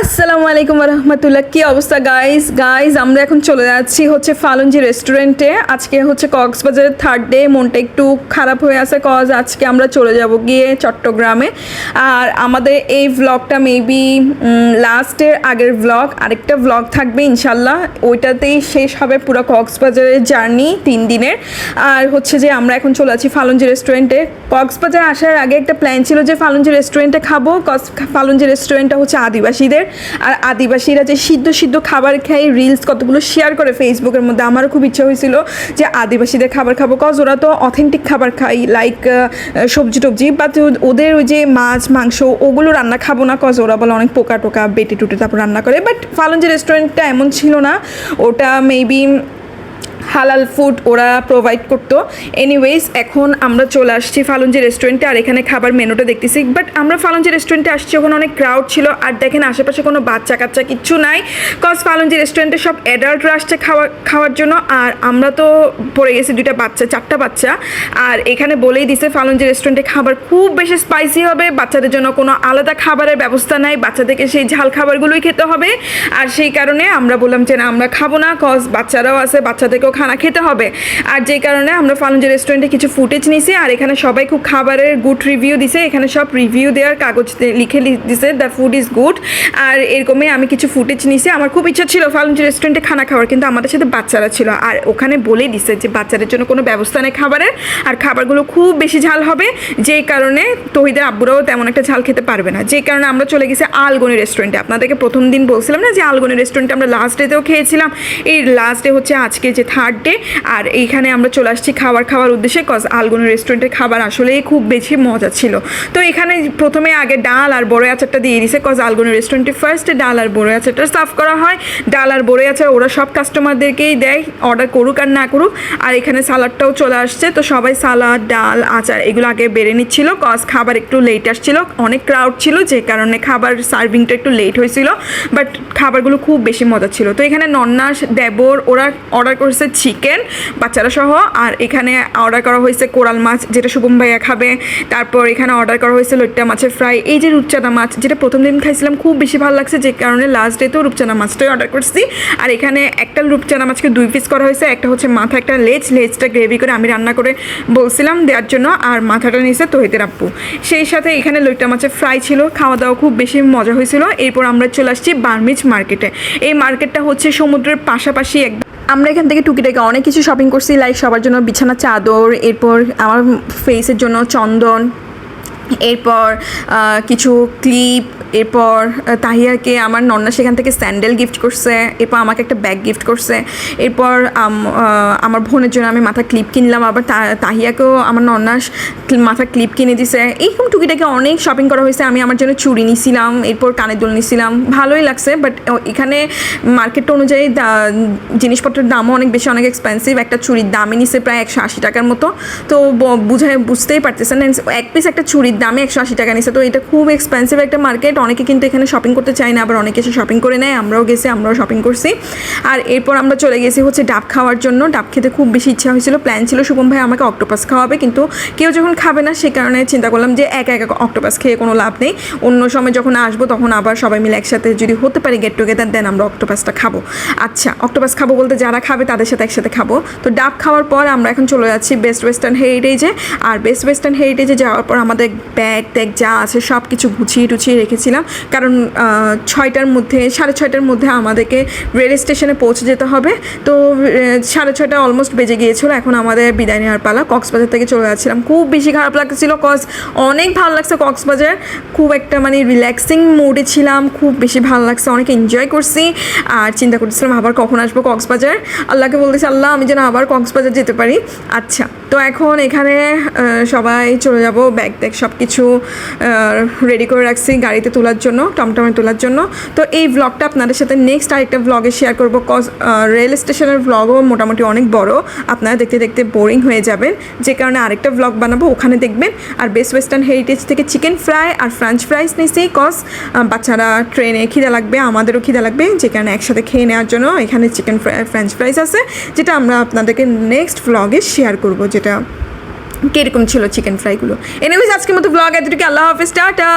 আসসালামু আলাইকুম রহমতুল্লাহ কি অবস্থা গাইজ গাইজ আমরা এখন চলে যাচ্ছি হচ্ছে ফালুঞ্জি রেস্টুরেন্টে আজকে হচ্ছে কক্সবাজারের থার্ড ডে মনটা একটু খারাপ হয়ে আছে কজ আজকে আমরা চলে যাব গিয়ে চট্টগ্রামে। আর আমাদের এই ভ্লগটা মেবি লাস্টের আগের ভ্লগ আরেকটা ভ্লগ থাকবে ইনশাল্লাহ ওইটাতেই শেষ হবে পুরো কক্সবাজারের জার্নি তিন দিনের। আর হচ্ছে যে আমরা এখন চলে আছি ফালুঞ্জি রেস্টুরেন্টে কক্সবাজার আসার আগে একটা প্ল্যান ছিল যে ফালুঞ্জি রেস্টুরেন্টে খাব। ফালুঞ্জি রেস্টুরেন্টটা হচ্ছে আদিবাসীদের। আর আদিবাসীরা যে সিদ্ধ সিদ্ধ খাবার খাই রিলস কতগুলো শেয়ার করে ফেসবুকের মধ্যে আমারও খুব ইচ্ছা হয়েছিল যে আদিবাসীদের খাবার খাব। কজ ওরা তো অথেন্টিক খাবার খাই লাইক সবজি টবজি বাট ওদের ওই যে মাছ, মাংস, ওগুলো রান্না খাব না কজ ওরা বলে অনেক পোকা টোকা বেটে টুটে তারপর রান্না করে। বাট ফালঞ্জি রেস্টুরেন্টটা এমন ছিল না, ওটা মেবি হালাল ফুড ওরা প্রোভাইড করতো। এনিওয়েজ এখন আমরা চলে আসছি ফালুঞ্জি রেস্টুরেন্টে আর এখানে খাবার মেনুটা দেখতেছি। বাট আমরা ফালুঞ্জি রেস্টুরেন্টে আসছি, ওখানে অনেক ক্রাউড ছিল। আর দেখেন আশেপাশে কোনো বাচ্চা কাচ্চা কিচ্ছু নাই। কজ ফালুঞ্জি রেস্টুরেন্টে সব অ্যাডাল্টরা আসছে খাওয়া, খাওয়ার জন্য। আর আমরা তো পড়ে গেছি দুইটা বাচ্চা, চারটা বাচ্চা। আর এখানে বলেই দিছে ফালুঞ্জি রেস্টুরেন্টে খাবার খুব বেশি স্পাইসি হবে। বাচ্চাদের জন্য কোনো আলাদা খাবারের ব্যবস্থা নাই। বাচ্চাদেরকে সেই ঝাল খাবারগুলোই খেতে হবে। আর সেই কারণে আমরা বললাম যে, না, আমরা খাব না। কজ বাচ্চারাও আছে, বাচ্চাদেরকেও খানা খেতে হবে। আর যেই কারণে আমরা ফালুঞ্জি রেস্টুরেন্টে কিছু ফুটেজ নিছি, আর এখানে সবাই খুব খাবারের গুড রিভিউ দিছে। এখানে সব রিভিউ দেওয়ার কাগজ লিখে দিছে দ্য ফুড ইজ গুড আর এরকমই আমি কিছু ফুটেজ নিছি। আমার খুব ইচ্ছা ছিল ফালুঞ্জি রেস্টুরেন্টে খানা খাওয়ার, কিন্তু আমাদের সাথে বাচ্চারা ছিল। আর ওখানে বলেই দিছে যে বাচ্চাদের জন্য কোনো ব্যবস্থা নেই খাবারের, আর খাবারগুলো খুব বেশি ঝাল হবে। যেই কারণে তহিদের আব্বুরাও তেমন একটা ঝাল খেতে পারবে না। যেই কারণে আমরা চলে গেছি আলগনি রেস্টুরেন্টে আপনাদেরকে প্রথম দিন বলছিলাম না যে আলগনি রেস্টুরেন্টে আমরা লাস্ট ডেতেও খেয়েছিলাম। এই লাস্ট ডে হচ্ছে আজকে যে থার্ড ডে আর এইখানে আমরা চলে আসছি খাবার খাওয়ার উদ্দেশ্যে কজ আলগনি রেস্টুরেন্টের খাবার আসলেই খুব বেশি মজা ছিল। তো এখানে প্রথমে আগে ডাল আর বড়ই আচারটা দিয়ে দিছে কজ আলগনি রেস্টুরেন্টে ফার্স্টে ডাল আর বড়ই আচারটা সার্ভ করা হয়। ডাল আর বড়ই আচার ওরা সব কাস্টমারদেরকেই দেয় অর্ডার করুক আর না করুক। আর এখানে সালাডটাও চলে আসছে। তো সবাই সালাদ ডাল, আচার এগুলো আগে বেড়ে নিচ্ছিল কজ খাবার একটু লেট আসছিল। অনেক ক্রাউড ছিল, যে কারণে খাবার সার্ভিংটা একটু লেট হয়েছিল। বাট খাবারগুলো খুব বেশি মজা ছিল। তো এখানে নন্নাস, দেবর, ওরা অর্ডার করেছে চিকেন বাচ্চারা সহ। আর এখানে অর্ডার করা হয়েছে কোরাল মাছ, যেটা শুভম ভাইয়া খাবে। তারপর এখানে অর্ডার করা হয়েছে লইট্টা মাছের ফ্রাই এই যে রূপচাঁদা মাছ, যেটা প্রথম দিন খাইছিলাম, খুব বেশি ভালো লাগছে, যে কারণে লাস্ট ডেতেও রূপচাঁদা মাছটাই অর্ডার করছি। আর এখানে একটা রূপচাঁদা মাছকে দুই পিস করা হয়েছে, একটা হচ্ছে মাথা, একটা লেজ। লেজটা গ্রেভি করে আমি রান্না করে বলছিলাম দেওয়ার জন্য, আর মাথাটা নিয়েছে তহিতের আপ্পু। সেই সাথে এখানে লইট্টা মাছের ফ্রাই ছিল, খাওয়া দাওয়া খুব বেশি মজা হয়েছিল। এরপর আমরা চলে আসছি বার্মিজ মার্কেটে। এই মার্কেটটা হচ্ছে সমুদ্রের পাশাপাশি একদম আমরা এখান থেকে টুকিটাকি অনেক কিছু শপিং করছি লাইক সবার জন্য বিছানা, চাদর, এরপর আমার ফেসের জন্য চন্দন এরপর কিছু ক্লিপ, এরপর তাহিয়াকে আমার নন্না সেখান থেকে স্যান্ডেল গিফট করছে, এরপর আমাকে একটা ব্যাগ গিফট করছে, এরপর আমার বোনের জন্য আমি মাথা ক্লিপ কিনলাম, আবার তাহিয়াকেও আমার নন্না মাথা ক্লিপ কিনে দিছে, এইরকম টুকিটাকে অনেক শপিং করা হয়েছে, আমি আমার জন্য চুড়ি নিছিলাম, এরপর কানের দুল নিছিলাম, ভালোই লাগছে বাট এখানে মার্কেট অনুযায়ী জিনিসপত্রের দামও অনেক বেশি, অনেক এক্সপেন্সিভ একটা চুড়ির দামই নিছে প্রায় একশো আশি টাকার মতো, তো বুঝায়, বুঝতেই পারতেছেন এক পিস একটা চুড়ির দামে একশো আশি টাকা নিছে। তো এটা খুব এক্সপেন্সিভ একটা মার্কেট অনেকে কিন্তু এখানে শপিং করতে চায় না, আবার অনেকে এসে শপিং করে নেয়। আমরাও গেছি, আমরাও শপিং করছি। আর এরপর আমরা চলে গেছি হচ্ছে ডাব খাওয়ার জন্য। ডাব খেতে খুব বেশি ইচ্ছা হয়েছিল। প্ল্যান ছিল, শুভম ভাই আমাকে অক্টোপাস খাওয়াবে, কিন্তু কেউ যখন খাবে না, সে কারণে চিন্তা করলাম যে একা একা অক্টোপাস খেয়ে কোনো লাভ নেই। অন্য সময় যখন আসব, তখন আবার সবাই মিলে একসাথে যদি হতে পারে গেট টুগেদার দেন আমরা অক্টোপাসটা খাব। আচ্ছা অক্টোপাস খাব বলতে যারা খাবে, তাদের সাথে একসাথে খাব। তো ডাব খাওয়ার পর আমরা এখন চলে যাচ্ছি বেস্ট ওয়েস্টার্ন হেরিটেজে আর বেস্ট ওয়েস্টার্ন হেরিটেজে যাওয়ার পর আমাদের ব্যাগ, ট্যাগ যা আছে সব কিছু গুছিয়ে টুছিয়ে রেখেছিলাম। কারণ ছয়টার মধ্যে, সাড়ে ছয়টার মধ্যে আমাদেরকে রেল স্টেশনে পৌঁছে যেতে হবে। তো সাড়ে ছয়টা অলমোস্ট বেজে গিয়েছিল। এখন আমাদের বিদায় নেওয়ার পালা। কক্সবাজার থেকে চলে যাচ্ছিলাম। খুব বেশি খারাপ লাগছিল কজ অনেক ভালো লাগছে কক্সবাজার। খুব একটা মানে রিল্যাক্সিং মুডে ছিলাম। খুব বেশি ভালো লাগছে। অনেক এনজয় করছি। আর চিন্তা করতেছিলাম আবার কখন আসব কক্সবাজার। আল্লাহকে বলতেছি, আল্লাহ, আমি যেন আবার কক্সবাজার যেতে পারি। আচ্ছা। তো এখন এখানে সবাই চলে যাব ব্যাগ ট্যাগ সব কিছু রেডি করে রাখছি গাড়িতে তোলার জন্য, টমটমে তোলার জন্য। তো এই ব্লগটা আপনাদের সাথে নেক্সট আরেকটা ব্লগে শেয়ার করব কজ রেল স্টেশনের ব্লগও মোটামুটি অনেক বড়। আপনারা দেখতে দেখতে বোরিং হয়ে যাবেন। যে কারণে আরেকটা ব্লগ বানাবো, ওখানে দেখবেন। আর বেস্ট ওয়েস্টার্ন হেরিটেজ থেকে চিকেন ফ্রাই আর ফ্রেঞ্চ ফ্রাইস নিয়েছি কজ বাচ্চারা ট্রেনে খিদা লাগবে, আমাদেরও খিদা লাগবে। যে কারণে একসাথে খেয়ে নেওয়ার জন্য এখানে চিকেন ফ্রাই ফ্রেঞ্চ ফ্রাইস আছে, যেটা আমরা আপনাদেরকে নেক্সট ব্লগে শেয়ার করব করব যেটা কীরকম ছিল চিকেন ফ্রাইগুলো এনিওয়েজ আজকের মতো ব্লগ এতটুকু আল্লাহ হাফিজ টাটা।